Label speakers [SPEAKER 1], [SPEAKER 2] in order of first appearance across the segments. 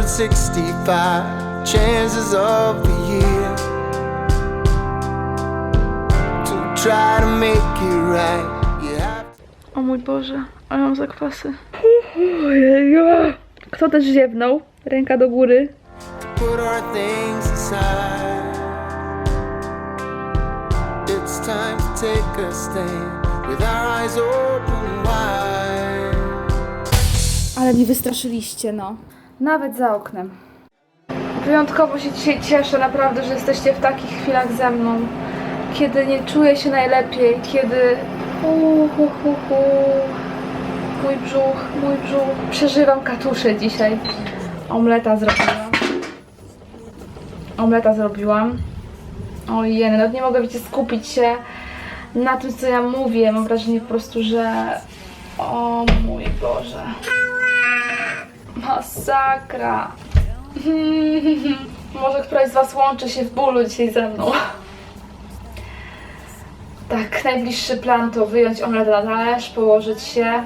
[SPEAKER 1] 365 chances of the year to try to make it right.
[SPEAKER 2] O mój Boże, ale mam zakwasy. Ojeju. Kto też ziewnął? Ręka do góry.
[SPEAKER 1] to put our things aside. It's time to take a stand with our eyes open wide.
[SPEAKER 2] Ale mnie wystraszyliście, no. Nawet za oknem. Wyjątkowo się dzisiaj cieszę, naprawdę, że jesteście w takich chwilach ze mną. Kiedy nie czuję się najlepiej, kiedy... Hu, hu. Mój brzuch, mój brzuch. Przeżywam katusze dzisiaj. Omleta zrobiłam. Omleta zrobiłam. Ojej, nawet nie mogę, wiecie, skupić się na tym, co ja mówię. Mam wrażenie po prostu, że... O mój Boże. Masakra. Może któraś z Was łączy się w bólu dzisiaj ze mną. Tak, najbliższy plan to wyjąć omlet na talerz, położyć się,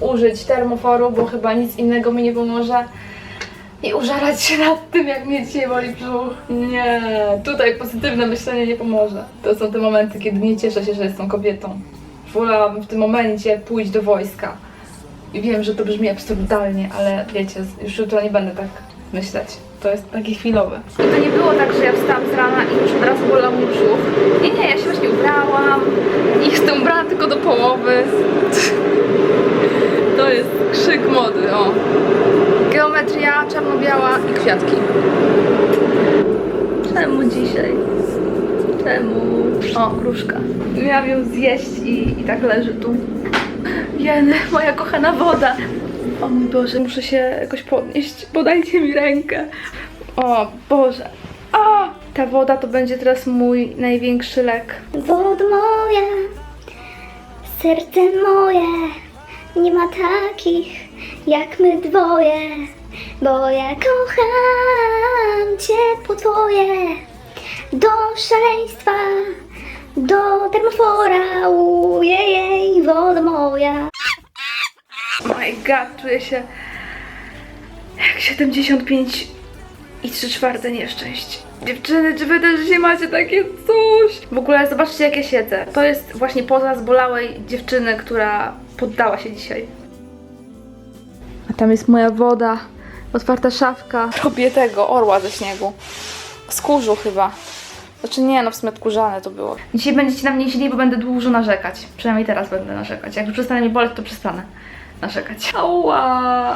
[SPEAKER 2] użyć termoforu, bo chyba nic innego mi nie pomoże i użalać się nad tym, jak mnie dzisiaj boli brzuch. Nie, tutaj pozytywne myślenie nie pomoże. To są te momenty, kiedy nie cieszę się, że jestem kobietą. Wolałabym w tym momencie pójść do wojska. I wiem, że to brzmi absurdalnie, ale wiecie, już jutro nie będę tak myśleć. To jest taki chwilowy. I to nie było tak, że ja wstałam z rana i już od razu bolał mnie brzuch. Nie, nie, ja się właśnie ubrałam i jestem ubrana tylko do połowy. To jest krzyk mody, o. Geometria czarno-biała i kwiatki. Czemu dzisiaj? Czemu? O, gruszka. Miałam ją zjeść i, i tak leży tu. Moja kochana woda. O mój Boże, muszę się jakoś podnieść. Podajcie mi rękę. O Boże. O! Ta woda to będzie teraz mój największy lek.
[SPEAKER 3] Wodo moja, serce moje, nie ma takich jak my dwoje, bo ja kocham ciepło twoje, do szaleństwa, do termofora, ujej, woda moja.
[SPEAKER 2] God, czuję się jak 75 i 3 czwarte nieszczęść. Dziewczyny, czy wy też dzisiaj macie takie coś? W ogóle zobaczcie jak ja siedzę. To jest właśnie poza zbolałej dziewczyny, która poddała się dzisiaj. A tam jest moja woda, otwarta szafka. Robię tego, orła ze śniegu. Z kurzu chyba. Znaczy nie, no w sumie odkurzane to było. Dzisiaj będziecie na mnie źli, bo będę dużo narzekać. Przynajmniej teraz będę narzekać. Jak już przestanę mi boleć, to przestanę narzekać. Ała!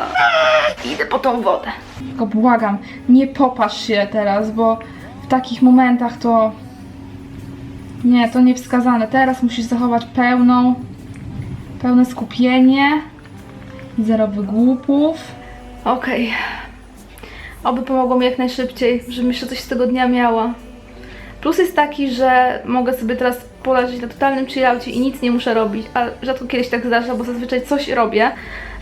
[SPEAKER 2] Idę po tą wodę. Tylko błagam, nie popatrz się teraz, bo w takich momentach to... Nie, to niewskazane. Teraz musisz zachować pełną, pełne skupienie. Zero wygłupów. Okej. Oby pomogło mi jak najszybciej, żebym jeszcze coś z tego dnia miała. Plus jest taki, że mogę sobie teraz poleżeć na totalnym chillaucie i nic nie muszę robić, a rzadko kiedyś tak zdarza, bo zazwyczaj coś robię.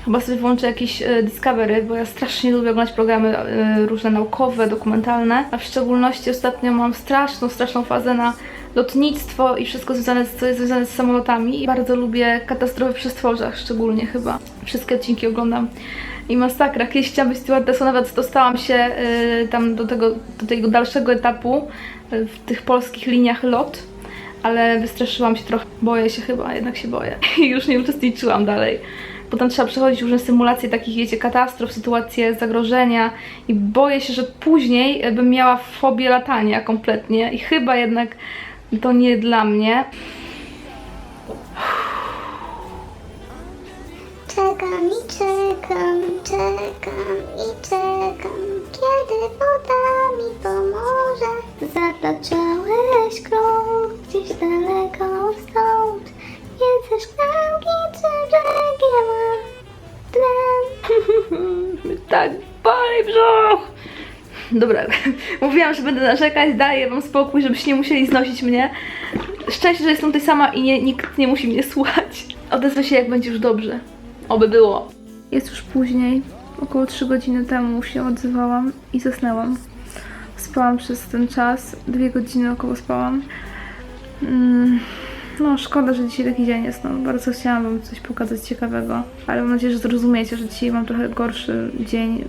[SPEAKER 2] Chyba sobie włączę jakieś e, Discovery, bo ja strasznie lubię oglądać programy e, różne naukowe, dokumentalne, a w szczególności ostatnio mam straszną, straszną fazę na lotnictwo i wszystko związane z, co jest związane z samolotami. I bardzo lubię katastrofy w przestworzach, szczególnie chyba. Wszystkie odcinki oglądam. I masakra, kiedyś chciałam być stewardessą, nawet dostałam się y, tam do tego, do tego dalszego etapu y, w tych polskich liniach LOT, ale wystraszyłam się trochę, boję się chyba, jednak się boję. I już nie uczestniczyłam dalej. Bo tam trzeba przechodzić różne symulacje takich, wiecie, katastrof, sytuacje zagrożenia. I boję się, że później y, bym miała fobię latania kompletnie. I chyba jednak to nie dla mnie.
[SPEAKER 3] Czekam i czekam, czekam i czekam, kiedy woda mi pomoże. Zataczałeś krok gdzieś daleko stąd, nie ze szklanki czy brzeg ja mam tlen.
[SPEAKER 2] tak boli brzuch. Dobra, mówiłam, że będę narzekać, daję wam spokój, żebyście nie musieli znosić mnie. Szczęście, że jestem tutaj sama i nie, nikt nie musi mnie słuchać. Odezwę się, jak będzie już dobrze. Oby było. Jest już później, około 3 godziny temu się odzywałam i zasnęłam. Spałam przez ten czas, dwie godziny około spałam. Mm, No, szkoda, że dzisiaj taki dzień jest. No, bardzo chciałam wam coś pokazać ciekawego. Ale mam nadzieję, że zrozumiecie, że dzisiaj mam trochę gorszy dzień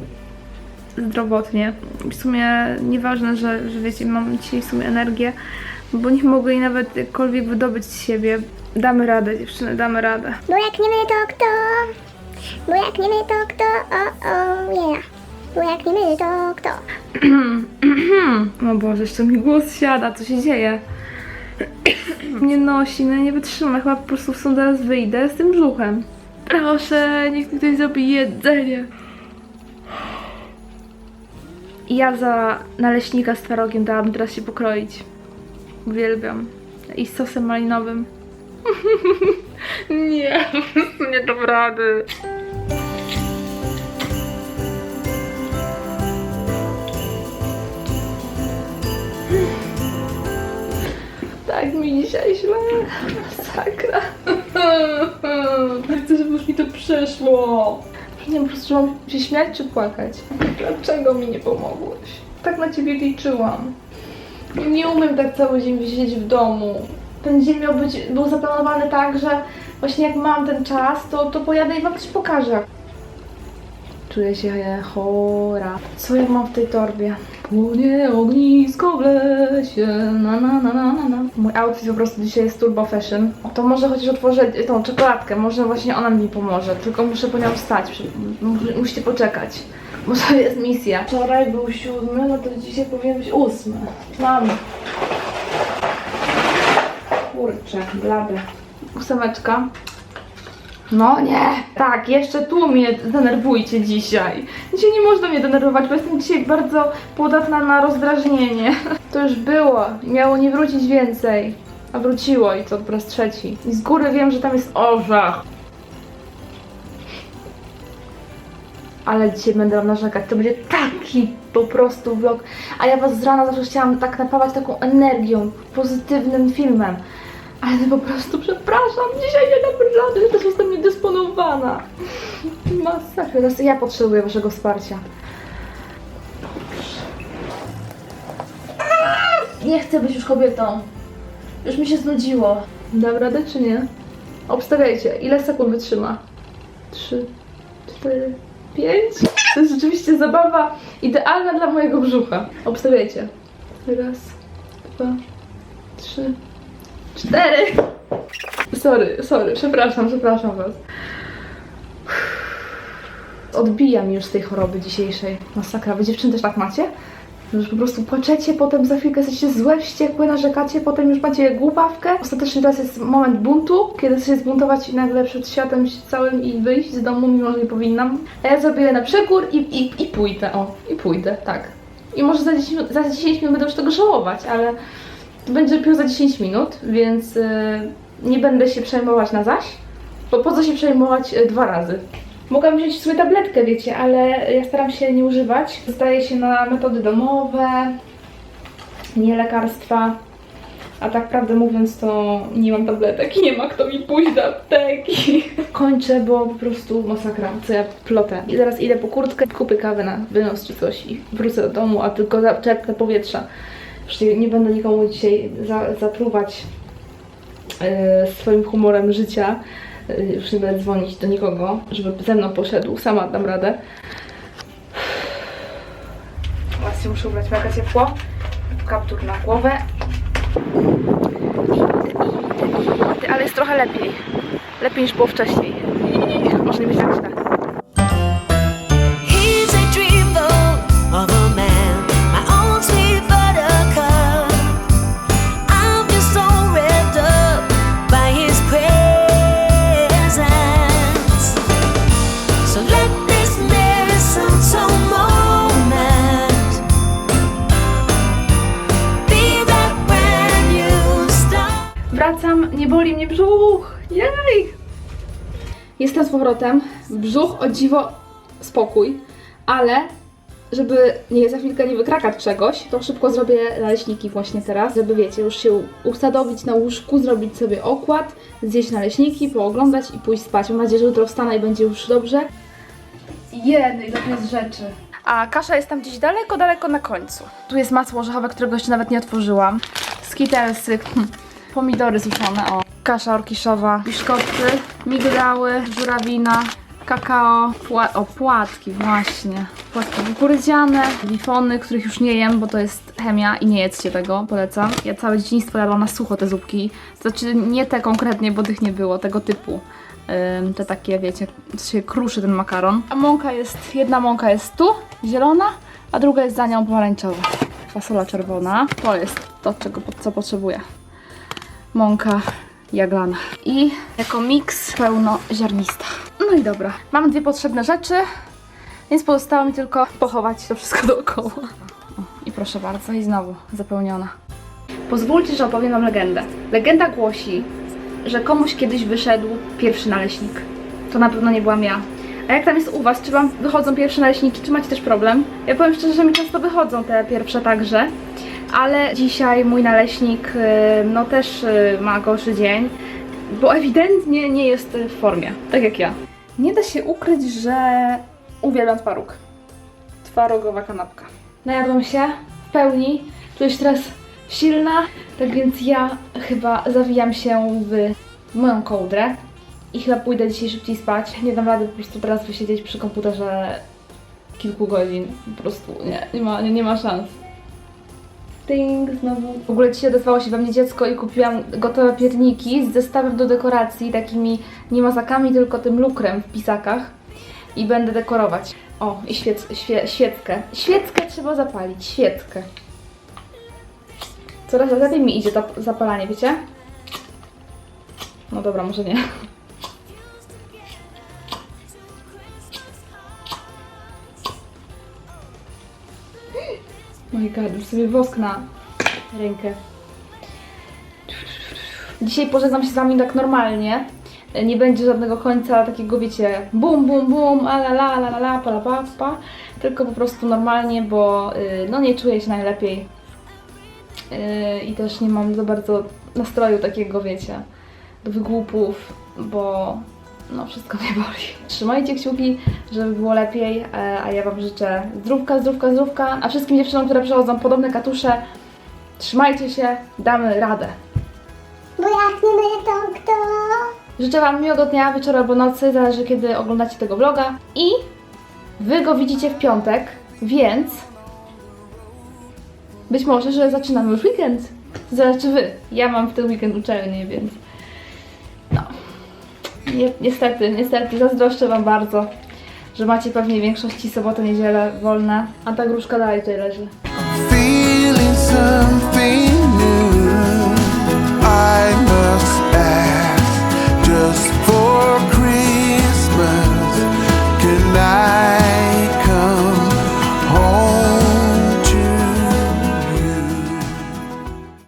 [SPEAKER 2] zdrowotnie. W sumie nieważne, że, że wiecie, mam dzisiaj w sumie energię, bo nie mogę jej nawet jakkolwiek wydobyć z siebie. Damy radę, dziewczyny, damy radę.
[SPEAKER 3] Bo jak nie my, to kto? Bo jak nie my, to kto? O, o, yeah. Bo jak nie my, to kto?
[SPEAKER 2] O Boże, jeszcze mi głos siada, co się dzieje? Nie nosi, no nie wytrzymam, chyba po prostu stąd zaraz wyjdę z tym brzuchem. Proszę, niech mi ktoś zrobi jedzenie. I Ja za naleśnika z twarogiem dałam teraz się pokroić. Uwielbiam. I z sosem malinowym. nie, nie dam rady. Tak mi dzisiaj źle. Masakra. Chcę, żeby już mi to przeszło. Nie wiem, po prostu czy mam się śmiać czy płakać. Dlaczego mi nie pomogłeś? Tak na ciebie liczyłam. Nie umiem tak cały dzień siedzieć w domu. Ten dzień miał być, był zaplanowany tak, że właśnie jak mam ten czas, to, to pojadę i wam coś pokażę. Czuję się chora. Co ja mam w tej torbie? Płonie ognisko w lesie, na na na na na na. Mój outfit po prostu dzisiaj jest turbo fashion. To może chociaż otworzę tą czekoladkę, może właśnie ona mi pomoże. Tylko muszę po nią wstać, Mus- musicie poczekać. To jest misja. Wczoraj był siódmy, no to dzisiaj powinien być ósmy. Mamy. Kurczę, blady. Ósemeczka. No nie! Tak, jeszcze tu mnie denerwujcie dzisiaj. Dzisiaj nie można mnie denerwować, bo jestem dzisiaj bardzo podatna na rozdrażnienie. To już było miało nie wrócić więcej. A wróciło i to po raz trzeci. I z góry wiem, że tam jest orzech. Ale dzisiaj będę wam narzekać. To będzie taki po prostu vlog. A ja was z rana zawsze chciałam tak napawać taką energią, pozytywnym filmem. Ale po prostu przepraszam, dzisiaj nie dam rady, że też jestem niedysponowana. Masakra, teraz ja potrzebuję waszego wsparcia. Nie chcę być już kobietą. Już mi się znudziło. Dam radę czy nie? Obstawiajcie, ile sekund wytrzyma? Trzy, cztery, pięć? To jest rzeczywiście zabawa idealna dla mojego brzucha. Obstawiajcie. Raz, dwa, trzy, cztery. Sorry, sorry, przepraszam, przepraszam was. Odbija mi już z tej choroby dzisiejszej. Masakra, wy dziewczyny też tak macie? Że po prostu płaczecie, potem za chwilkę jesteście złe, wściekłe, narzekacie, potem już macie głupawkę. Ostatecznie teraz jest moment buntu, kiedy chcę się zbuntować i nagle przed światem całym i wyjść z domu, mimo że nie powinnam. A ja zrobię na przekór i, i, i pójdę, o, i pójdę, tak. I może za 10, minut- za 10 minut będę już tego żałować, ale będzie dopiero za 10 minut, więc y, nie będę się przejmować na zaś. Bo po co się przejmować y, dwa razy? Mogłam wziąć sobie tabletkę, wiecie, ale ja staram się nie używać. Zdaję się na metody domowe, nie lekarstwa. A tak prawdę mówiąc, to nie mam tabletek i nie ma kto mi pójść do apteki. Kończę, bo po prostu masakra, co ja plotę. I zaraz idę po kurtkę, kupię kawę na wynos czy coś i wrócę do domu, a tylko zaczerpnę powietrza. Nie, będę nikomu dzisiaj za, zatruwać e, swoim humorem życia. E, Już nie będę dzwonić do nikogo, żeby ze mną poszedł. Sama dam radę. Się muszę ubrać mega ciepło. Kaptur na głowę. Ale jest trochę lepiej. Lepiej niż było wcześniej. Może nie być tak źle. Nie boli mnie brzuch. Jej! Jestem z powrotem. Brzuch o dziwo spokój, ale żeby nie za chwilkę nie wykrakać czegoś, to szybko zrobię naleśniki właśnie teraz, żeby wiecie, już się usadowić na łóżku, zrobić sobie okład, zjeść naleśniki, pooglądać i pójść spać. Mam nadzieję, że jutro wstanę i będzie już dobrze. Jednej do jest rzeczy. A kasza jest tam gdzieś daleko, daleko na końcu. Tu jest masło orzechowe, którego jeszcze nawet nie otworzyłam. Skittlesy, hm, pomidory suszone, o. kasza orkiszowa, biszkopty, migdały, żurawina, kakao, pła- o płatki właśnie, płatki kukurydziane, wifony, których już nie jem, bo to jest chemia i nie jedzcie tego, polecam. Ja całe dzieciństwo jadłam na sucho te zupki, znaczy nie te konkretnie, bo tych nie było, tego typu. Ym, te takie, wiecie, się kruszy ten makaron. A mąka jest, jedna mąka jest tu, zielona, a druga jest za nią pomarańczowa. Fasola czerwona, to jest to, czego, co potrzebuję mąka jaglana. I jako miks pełnoziarnista. No i dobra. Mam dwie potrzebne rzeczy, więc pozostało mi tylko pochować to wszystko dookoła. O, I proszę bardzo, i znowu zapełniona. Pozwólcie, że opowiem wam legendę. Legenda głosi, że komuś kiedyś wyszedł pierwszy naleśnik. To na pewno nie byłam ja. A jak tam jest u was? Czy wam wychodzą pierwsze naleśniki? Czy macie też problem? Ja powiem szczerze, że mi często wychodzą te pierwsze także. Ale dzisiaj mój naleśnik y, no też y, ma gorszy dzień, bo ewidentnie nie jest w formie, tak jak ja. Nie da się ukryć, że uwielbiam twaróg. Twarogowa kanapka. Najadłam się w pełni, czuję się teraz silna, tak więc ja chyba zawijam się w moją kołdrę i chyba pójdę dzisiaj szybciej spać. Nie dam rady po prostu teraz wysiedzieć przy komputerze kilku godzin. Po prostu nie, nie ma, nie, nie ma szans. Ding, znowu. W ogóle dzisiaj odezwało się we mnie dziecko i kupiłam gotowe pierniki z zestawem do dekoracji, takimi nie mazakami, tylko tym lukrem w pisakach. I będę dekorować. O, i świec, świe, świeckę. Świeckę trzeba zapalić, świeckę. Coraz lepiej mi idzie to zapalanie, wiecie? No dobra, może nie. My god, już sobie wosk na rękę. Dzisiaj pożegnam się z wami tak normalnie. Nie będzie żadnego końca takiego, wiecie, bum, bum, bum, a la la la la la, pa la pa, pa. Tylko po prostu normalnie, bo y, no nie czuję się najlepiej. Y, I też nie mam za bardzo nastroju takiego, wiecie, do wygłupów, bo no wszystko mnie boli. Trzymajcie kciuki, żeby było lepiej, e, a ja Wam życzę zdrówka, zdrówka, zdrówka, a wszystkim dziewczynom, które przechodzą podobne katusze, trzymajcie się, damy radę.
[SPEAKER 3] Bo jak nie my, to kto?
[SPEAKER 2] Życzę Wam miłego dnia, wieczoru albo nocy, zależy kiedy oglądacie tego vloga i Wy go widzicie w piątek, więc być może, że zaczynamy już weekend. Zależy czy Wy. Ja mam w ten weekend uczelnię, więc. Nie, niestety, niestety, zazdroszczę Wam bardzo, że macie pewnie w większości sobotę, niedzielę wolne, a ta gruszka dalej tutaj leży.
[SPEAKER 1] Feeling something new. I